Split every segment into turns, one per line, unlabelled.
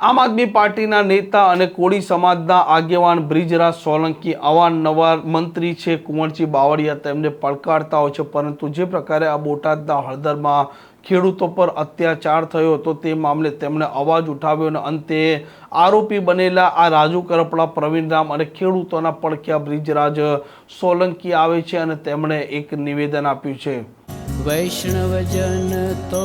આમ આદમી પાર્ટીના નેતા અને કોળી સમાજના આગેવાન બ્રિજરાજ સોલંકી અવારનવાર મંત્રી છે, કુંવરજી બાવળિયા, તેમને પડકારતા હોય છે. પરંતુ જે પ્રકારે આ બોટાદના હળદરમાં ખેડૂતો પર અત્યાચાર થયો હતો, તે મામલે તેમણે અવાજ ઉઠાવ્યો અને અંતે આરોપી બનેલા આ રાજુ કરપડા, પ્રવીણ રામ અને ખેડૂતોના પડખ્યા બ્રિજરાજ સોલંકી આવે છે અને તેમણે એક નિવેદન આપ્યું છે.
વૈષ્ણવજન તો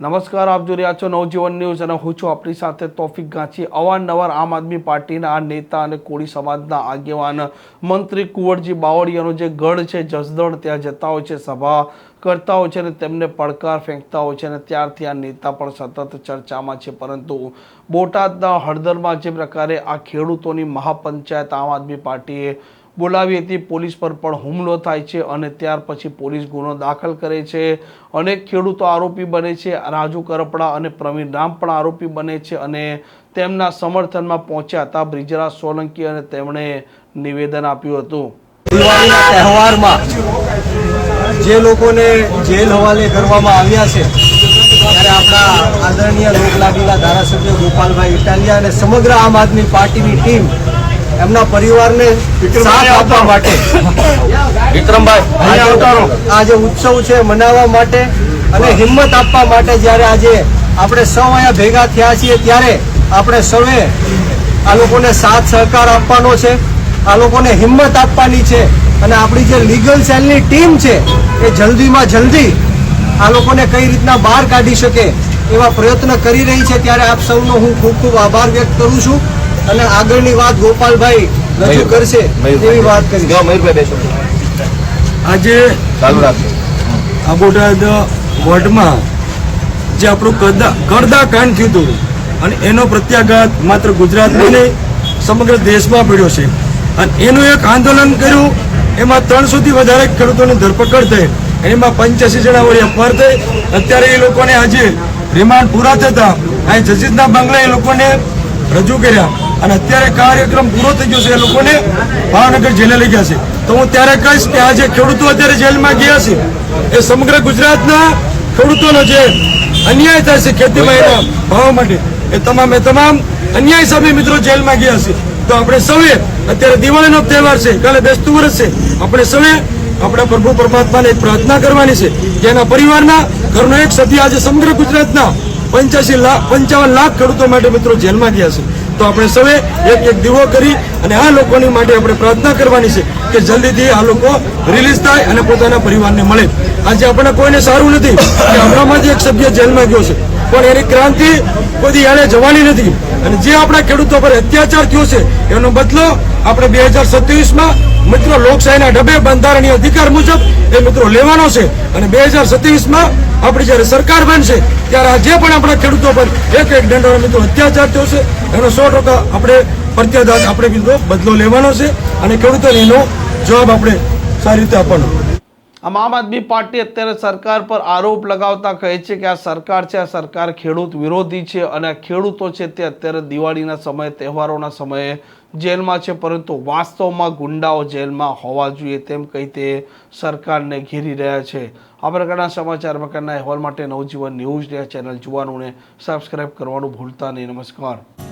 નમસ્કાર, આપ જોઈ રહ્યા છો નવજીવન ન્યૂઝ અને હું છું આપણી સાથે તોફિક ગાંચી. અવારનવાર આમ આદમી પાર્ટીના આ નેતા અને કોળી સમાજના આગેવાન મંત્રી કુંવરજી બાવળિયાનો જે ગઢ છે, જસદણ, ત્યાં જતા હોય છે, સભા કરતા હોય છે અને તેમને પડકાર ફેંકતા હોય છે અને ત્યારથી આ નેતા પણ સતત ચર્ચામાં છે. પરંતુ બોટાદના હળદરમાં જે પ્રકારે આ ખેડૂતોની મહાપંચાયત આમ આદમી પાર્ટીએ બોલાવી હતી. પોલીસ પર પણ હુમલો થાય છે અને ત્યાર પછી પોલીસ ગુનો દાખલ કરે છે. અનેક ખેડૂતો આરોપી બને છે. રાજુ કરપડા અને પ્રવીણ રામ પણ આરોપી બને છે અને તેમના સમર્થનમાં પહોંચ્યા હતા. બ્રિજરાજ સોલંકી અને તેમણે નિવેદન આપ્યું હતું.
તહેવારમાં જે લોકોને જેલ હવાલે કરવામાં આવ્યા છે, ત્યારે આપણા આદરણીય લોકલાડીલા ધારાસભ્ય ગોપાલભાઈ ઇટાલિયા અને સમગ્ર આમ આદમી પાર્ટીની ટીમ એમના પરિવારને સાથ આપવા માટે. વિક્રમભાઈ આ જે ઉત્સવ છે મનાવવા માટે અને હિંમત આપવા માટે જ્યારે આજે આપણે સૌ અહીંયા ભેગા થયા છીએ ત્યારે આપણે સૌએ આ લોકોને સાથ સહકાર આપવાનો છે આ લોકોને હિંમત આપવાની છે અને આપણી જે લીગલ સેલની ટીમ છે એ જલ્દીમાં જલ્દી આ લોકોને કઈ રીતના બહાર કાઢી શકે એવા પ્રયત્ન કરી રહી છે. ત્યારે આપ સૌનો હું ખૂબ ખૂબ આભાર વ્યક્ત કરું છું. અને આગળની વાત ગોપાલભાઈ રજૂ કરશે એવી વાત કરી
આજે આ બોટાદ વોર્ડમાં જે આપણું કદા કરદા કાંડ થયું હતું અને એનો પ્રત્યાઘાત માત્ર ગુજરાતમાં નહીં સમગ્ર દેશમાં પડ્યો છે. અને એનું એક આંદોલન કર્યું એમાં ત્રણસોથી વધારે ખેડૂતોની ધરપકડ થઈ એમાં પંચ્યાસી જણા વળી અપવાર થઈ. અત્યારે એ લોકોને આજે રિમાન્ડ પૂરા થતા અહીં જજીતના બંગલા એ લોકોને રજૂ કર્યા. અને અત્યારે કાર્યક્રમ પૂરો થઈ ગયો છે, એ લોકોને ભાવનગર જેલે લઈ ગયા છે. તો હું ત્યારે કહીશ કે આ જે ખેડૂતો અત્યારે જેલમાં ગયા છે, એ સમગ્ર ગુજરાતના ખેડૂતોનો જે અન્યાય થાય છે ખેતીમાં એના ભાવ માટે, એ તમામે તમામ અન્યાય સામે મિત્રો જેલમાં ગયા છે. તો આપણે સૌએ, અત્યારે દિવાળીનો તહેવાર છે, કાલે બેસતું વર્ષ છે, આપણે સૌએ આપણા પ્રભુ પરમાત્માને એક પ્રાર્થના કરવાની છે કે એના પરિવારના ઘરનો એક સભ્ય આજે સમગ્ર ગુજરાતના પંચ્યાસી લાખ પંચાવન લાખ ખેડૂતો માટે મિત્રો જેલમાં ગયા છે. તો આપણે સૌએ એક એક દીવો કરી અને આ લોકોની માટે આપણે પ્રાર્થના કરવાની છે કે જલ્દીથી આ લોકો રિલીઝ થાય અને પોતાના પરિવારને મળે. આજે આપણને કોઈને સારું નથી કે એક સભ્ય જેલમાં ગયો છે. પણ એની ક્રાંતિ કોઈ એને જવાની નથી. અને જે આપણા ખેડૂતો પર અત્યાચાર થયો છે, એનો બદલો આપણે બે હજાર સત્યાવીસમાં મિત્રો લોકશાહીના ઢબે બંધારણીય અધિકાર મુજબ એ મિત્રો લેવાનો છે. અને બે હજાર સત્યાવીસમાં આપણી જ્યારે સરકાર બનશે, ત્યારે આજે પણ આપણા ખેડૂતો પર એક એક દંડોનો મિત્રો અત્યાચાર થયો છે, એનો સો ટકા આપણે પ્રત્યાઘાત આપણે મિત્રો બદલો લેવાનો છે અને ખેડૂતોને એનો જવાબ આપણે સારી રીતે આપવાનો.
આમ આમ આદમી પાર્ટી અત્યારે સરકાર પર આરોપ લગાવતા કહે છે કે આ સરકાર છે, આ સરકાર ખેડૂત વિરોધી છે અને ખેડૂતો છે તે અત્યારે દિવાળીના સમયે, તહેવારોના સમયે જેલમાં છે, પરંતુ વાસ્તવમાં ગુંડાઓ જેલમાં હોવા જોઈએ તેમ કહી તે સરકારને ઘેરી રહ્યા છે. આ પ્રકારના સમાચાર પ્રકારના અહેવાલ માટે નવજીવન ન્યૂઝ ચેનલ જોવાનું ને સબસ્ક્રાઈબ કરવાનું ભૂલતા નહીં. નમસ્કાર.